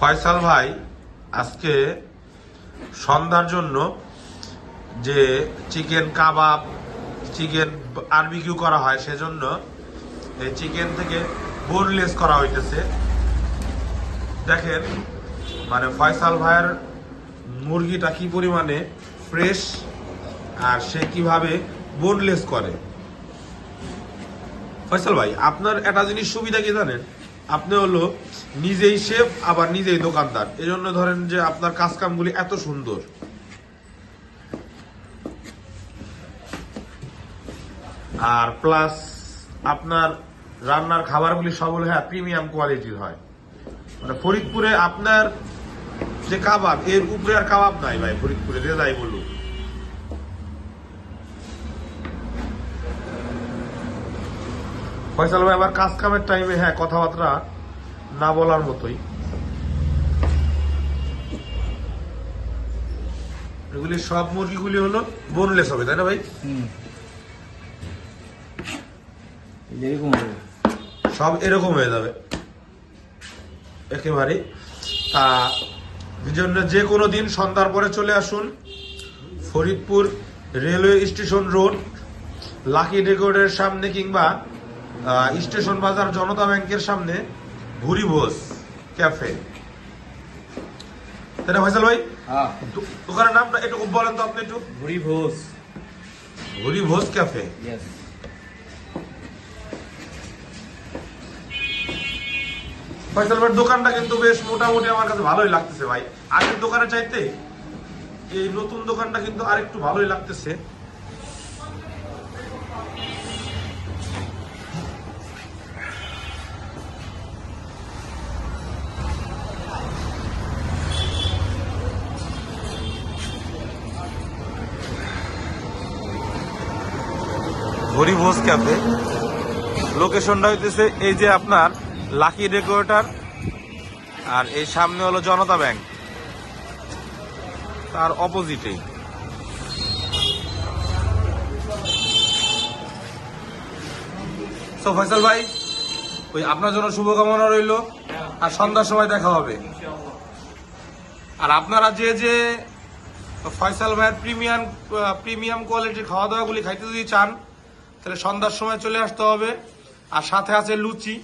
ফয়সাল ভাই আজকে সন্ধ্যার জন্য যে চিকেন কাবাব, চিকেন আরবিকিউ করা হয় সেজন্য এই চিকেন থেকে বোনলেস করা হইতেছে। দেখেন মানে ফয়সাল ভাইয়ের মুরগিটা কি পরিমাণে ফ্রেশ আর সে কীভাবে বোনলেস করে? ফয়সাল ভাই, আপনার একটা জিনিস সুবিধা কি জানেন? আপনি হলো নিজেই শেফ, আবার নিজেই দোকানদার। এজন্য ধরেন যে আপনার কাজ কামগুলি এত সুন্দর। আর প্লাস আপনার রান্নার খাবারগুলি সব হলো হ্যাঁ প্রিমিয়াম কোয়ালিটির হয়। মানে ফরিদপুরে আপনার যে কাবাব, এর উপরে আর কাবাব নাই ভাই, ফরিদপুরে, যে যাই বলুন ফয়সাল ভাই আবার কাজ কামের টাইমে হ্যাঁ কথাবার্তা না বলার মতোই। এগুলি সব মুরগিগুলি হলো বোনলেস হবে তাই না ভাই? সব এরকম হয়ে যাবে। একেবারে তা জন্য যে কোনো দিন সন্ধ্যার পরে চলে আসুন। Faridpur railway station road lucky রেকর্ডের সামনে কিংবা স্টেশন বাজার জনতা ব্যাংকের সামনে ভুরি ভোজ ক্যাফে। তাই ফয়সাল ভাই? হ্যাঁ। দোকানের নামটা একটু বলেন তো আপনি একটু। ভুড়ি ভোজ। ভুরি ভোজ ক্যাফে। ফয়সাল ভাইয়ের দোকানটা কিন্তু বেশ মোটামুটি আমার কাছে ভালোই লাগতেছে ভাই। আগের দোকানে চাইতে এই নতুন দোকানটা কিন্তু আরেকটু ভালোই লাগতেছে। হরিভোজ ক্যাফে। লোকেশনটা হইতেছে এই যে আপনার লাকি ডেকোরেটর আর এই সামনে হলো জনতা ব্যাংক। তার অপোজিটেই। সো ফয়সাল ভাই, ওই আপনার জন্য শুভকামনা রইল আর সন্ধ্যার সময় দেখা হবে। আর আপনারা যে যে ফয়সাল ভাইয়ের প্রিমিয়াম প্রিমিয়াম কোয়ালিটির খাওয়া দাওয়াগুলি খাইতে যদি চান তাহলে সন্ধ্যার সময় চলে আসতে হবে। আর সাথে আছে লুচি।